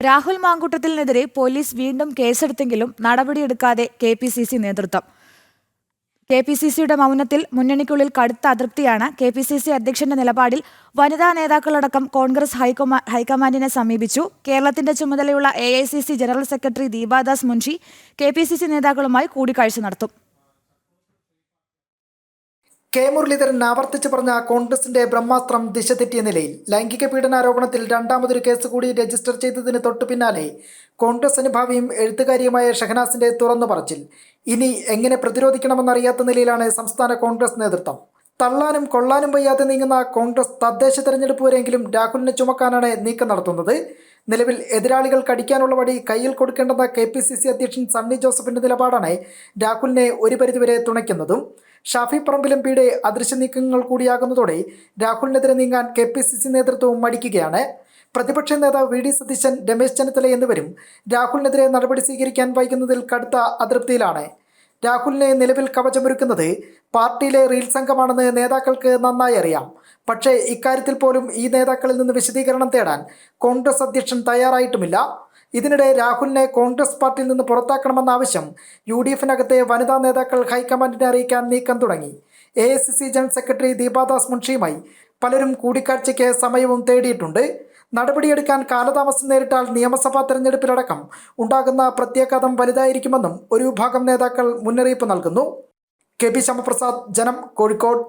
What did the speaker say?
രാഹുൽ മാങ്കൂട്ടത്തിനെതിരെ പോലീസ് വീണ്ടും കേസെടുത്തെങ്കിലും നടപടിയെടുക്കാതെ കെ പി സി സി നേതൃത്വം. കെ പി സി സിയുടെ മൗനത്തിൽ മുന്നണിക്കുള്ളിൽ കടുത്ത അതൃപ്തിയാണ് കെ പി സി സി അധ്യക്ഷന്റെ നിലപാടിൽ വനിതാ നേതാക്കളടക്കം കോൺഗ്രസ് ഹൈക്കമാ ഹൈക്കമാൻഡിനെ സമീപിച്ചു. കേരളത്തിന്റെ ചുമതലയുള്ള A I C C general secretary Deepa Das Munshi K P C C നേതാക്കളുമായി കൂടിക്കാഴ്ച നടത്തും. കെ മുരളീധരൻ ആവർത്തിച്ച് പറഞ്ഞ കോൺഗ്രസിന്റെ ബ്രഹ്മാസ്ത്രം ദിശ തെറ്റിയ നിലയിൽ ലൈംഗിക പീഡനാരോപണത്തിൽ രണ്ടാമതൊരു കേസ് കൂടി രജിസ്റ്റർ ചെയ്തതിന് തൊട്ടു പിന്നാലെ കോൺഗ്രസ് അനുഭാവിയും എഴുത്തുകാരിയുമായ ഷഹനാസിന്റെ തുറന്നു പറച്ചിൽ. ഇനി എങ്ങനെ പ്രതിരോധിക്കണമെന്നറിയാത്ത നിലയിലാണ് സംസ്ഥാന കോൺഗ്രസ് നേതൃത്വം. തള്ളാനും കൊള്ളാനും വയ്യാതെ നീങ്ങുന്ന കോൺഗ്രസ് തദ്ദേശ തെരഞ്ഞെടുപ്പ് വരെയെങ്കിലും രാഹുലിനെ ചുമക്കാനാണ് നീക്കം നടത്തുന്നത്. നിലവിൽ എതിരാളികൾ കടിക്കാനുള്ള വടി കയ്യിൽ കൊടുക്കേണ്ടെന്ന കെ പി സി സി അധ്യക്ഷൻ സണ്ണി ജോസഫിന്റെ നിലപാടാണ് രാഹുലിനെ ഒരു പരിധിവരെ തുണയ്ക്കുന്നതും. ഷാഫി പറമ്പിലും പിയുടെ അദൃശ്യ നീക്കങ്ങൾ കൂടിയാകുന്നതോടെ രാഹുലിനെതിരെ നീങ്ങാൻ കെ പി സി സി നേതൃത്വവും മടിക്കുകയാണ്. പ്രതിപക്ഷ നേതാവ് വി ഡി സതീശൻ രമേശ് ചെന്നിത്തല എന്നിവരും രാഹുലിനെതിരെ നടപടി സ്വീകരിക്കാൻ വൈകുന്നതിൽ കടുത്ത അതൃപ്തിയിലാണ്. രാഹുലിനെ നിലവിൽ കവചമൊരുക്കുന്നത് പാർട്ടിയിലെ റീൽ സംഘമാണെന്ന് നേതാക്കൾക്ക് നന്നായി അറിയാം. പക്ഷേ ഇക്കാര്യത്തിൽ പോലും ഈ നേതാക്കളിൽ നിന്ന് വിശദീകരണം തേടാൻ കോൺഗ്രസ് അധ്യക്ഷൻ തയ്യാറായിട്ടുമില്ല. ഇതിനിടെ രാഹുലിനെ കോൺഗ്രസ് പാർട്ടിയിൽ നിന്ന് പുറത്താക്കണമെന്ന ആവശ്യം യു ഡി എഫിനകത്തെ വനിതാ നേതാക്കൾ ഹൈക്കമാൻഡിനെ അറിയിക്കാൻ നീക്കം തുടങ്ങി. എ ജനറൽ സെക്രട്ടറി ദീപാദാസ് മുൻഷിയുമായി പലരും കൂടിക്കാഴ്ചയ്ക്ക് സമയവും തേടിയിട്ടുണ്ട്. നടപടിയെടുക്കാൻ കാലതാമസം നേരിട്ടാൽ നിയമസഭാ തെരഞ്ഞെടുപ്പിലടക്കം ഉണ്ടാകുന്ന പ്രത്യാഘാതം വലുതായിരിക്കുമെന്നും ഒരു വിഭാഗം നേതാക്കൾ മുന്നറിയിപ്പ് നൽകുന്നു. കെ പി ശ്യാമപ്രസാദ് ജനം കോഴിക്കോട്.